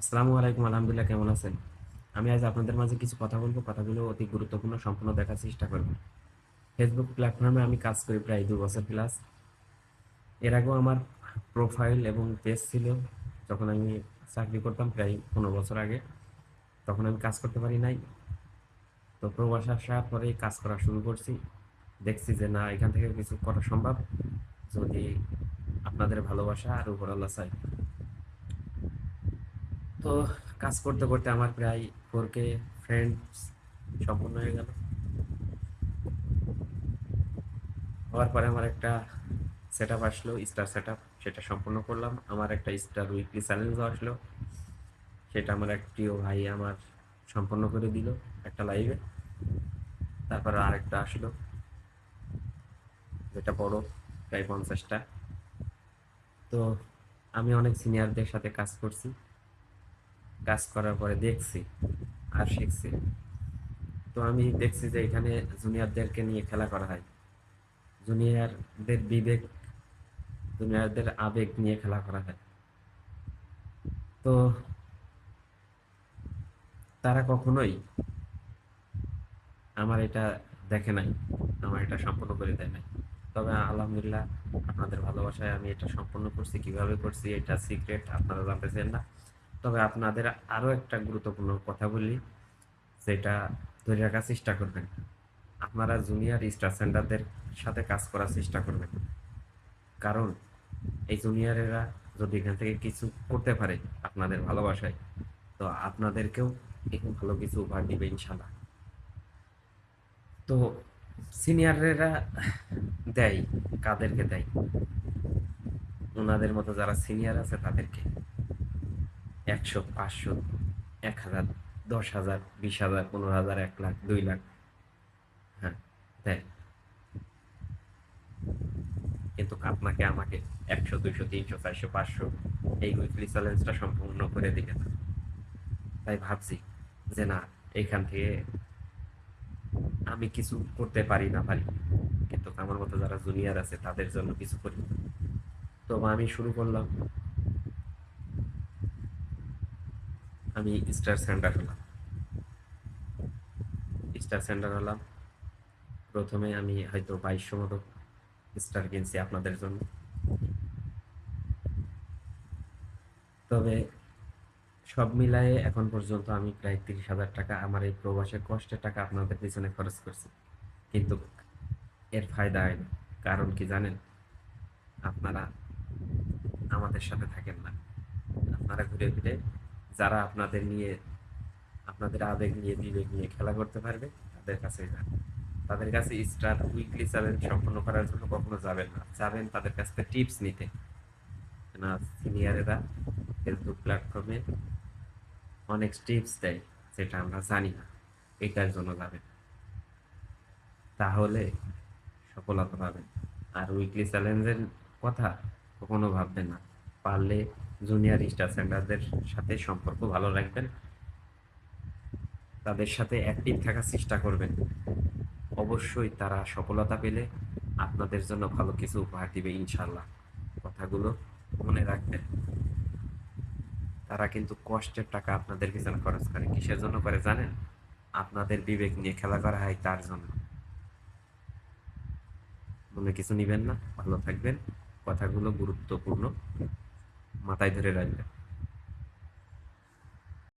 আসসালামু আলাইকুম, আলহামদুলিল্লাহ, কেমন আছেন? আমি আজ আপনাদের মাঝে কিছু কথা বলব। কথাগুলো অতি গুরুত্বপূর্ণ, সম্পূর্ণ দেখার চেষ্টা করব। ফেসবুক প্ল্যাটফর্মে আমি কাজ করি প্রায় দু বছর প্লাস এর আগেও আমার প্রোফাইল এবং পেজ ছিল। যখন আমি চাকরি করতাম প্রায় পনেরো বছর আগে। তখন আমি কাজ করতে পারি নাই। তো প্রবাস আসার পরে কাজ করা শুরু করছি। দেখছি যে না, এখান থেকে কিছু করা সম্ভব। যদি আপনাদের ভালোবাসা আর উপর আল্লাহ চাই তো কাজ করতে করতে আমার প্রায় ফোর কে ফ্রেন্ডস সম্পূর্ণ হয়ে গেল। হওয়ার পরে আমার একটা সেট আপ আসলো স্টার সেট আপ সেটা সম্পূর্ণ করলাম। আমার একটা স্টার উইকলি চ্যালেঞ্জও আসলো, সেটা আমার এক প্রিয় ভাই আমার সম্পন্ন করে দিল একটা লাইভে তারপর আরেকটা আসলো, যেটা বড়, প্রায় পঞ্চাশটা। তো আমি অনেক সিনিয়রদের সাথে কাজ করছি। কাজ করার পরে দেখছি আর শিখছি। তো আমি দেখছি যে এখানে জুনিয়রদেরকে নিয়ে খেলা করা হয়। জুনিয়রদের বিবেক, জুনিয়রদের আবেগ নিয়ে খেলা করা হয়। তো তারা কখনোই আমার এটা দেখে নাই, আমার এটা সম্পূর্ণ করে দেয় নাই। তবে আলহামদুলিল্লাহ আপনাদের ভালোবাসায় আমি এটা সম্পূর্ণ করছি। কীভাবে করছি, এটা সিক্রেট আপনারা জানতেছেন না। তবে আপনাদের আরও একটা গুরুত্বপূর্ণ কথা বলি, যেটা ধরে রাখার চেষ্টা করবেন। আপনারা জুনিয়র স্টার সেন্টারদের সাথে কাজ করার চেষ্টা করবেন। কারণ এই জুনিয়রেরা যদি এখান থেকে কিছু করতে পারে আপনাদের ভালোবাসায়, তো আপনাদেরকেও একটু ভালো কিছু উপহার দিবে ইনশাল্লাহ তো সিনিয়ররা দেয়, কাদেরকে দেয়? ওনাদের মতো যারা সিনিয়র আছে তাদেরকে। একশো, পাঁচশো, এক হাজার, দশ হাজার, বিশ হাজার, পনেরো হাজার, এক লাখ, দুই লাখ। হ্যাঁ দেয় কিন্তু আপনাকে আমাকে একশো, দুইশো, তিনশো, চারশো, পাঁচশো এই উইকলি চ্যালেঞ্জটা সম্পূর্ণ করে দিবে না। তাই ভাবছি যে না, এখান থেকে আমি কিছু করতে পারি না পারি, কিন্তু আমার মতো যারা জুনিয়র আছে তাদের জন্য কিছু করি। তো আমি শুরু করলাম। আমি স্টার সেন্টার হলাম। স্টার সেন্টার হলাম। প্রথমে আমি হয়তো বাইশশো মতো স্টার কিনছি আপনাদের জন্য। তবে সব মিলায়ে এখন পর্যন্ত আমি প্রায় তিরিশ হাজার টাকা আমার এই প্রবাসের কষ্টের টাকা আপনাদের পিছনে খরচ করছি। কিন্তু এর ফায়দা হয়নি কারণ কি জানেন? আপনারা আমাদের সাথে থাকেন না। আপনারা ঘুরে ফিরে যারা আপনাদের নিয়ে, আপনাদের আবেগ নিয়ে, বিবেক নিয়ে খেলা করতে পারবে, তাদের কাছে যান। তাদের কাছে স্টার উইকলি চ্যালেঞ্জ সম্পন্ন করার জন্য কখনো যাবেন না। যাবেন তাদের কাছ থেকে টিপস নিতে। না সিনিয়রেরা ফেসবুক প্ল্যাটফর্মে অনেক টিপস দেয়, যেটা আমরা জানি না। এটার জন্য যাবেন। তাহলে সফলতা পাবেন। আর উইকলি চ্যালেঞ্জের কথা কখনো ভাববেন না। পারলে জুনিয়র স্টার সেন্টারদের সাথে সম্পর্ক ভালো রাখবেন। তাদের সাথে অ্যাক্টিভ থাকার চেষ্টা করবেন। অবশ্যই তারা সফলতা পেলে আপনাদের জন্য ভালো কিছু উপহার দিবে ইনশাল্লাহ কথাগুলো মনে রাখবেন। তারা কিন্তু কষ্টের টাকা আপনাদের পিছনে খরচ করে। কিসের জন্য করে জানেন? আপনাদের বিবেক নিয়ে খেলা করা হয় তার জন্য। মনে কিছু নিবেন না। ভালো থাকবেন। কথাগুলো গুরুত্বপূর্ণ। মাথায় ধরে রাখবেন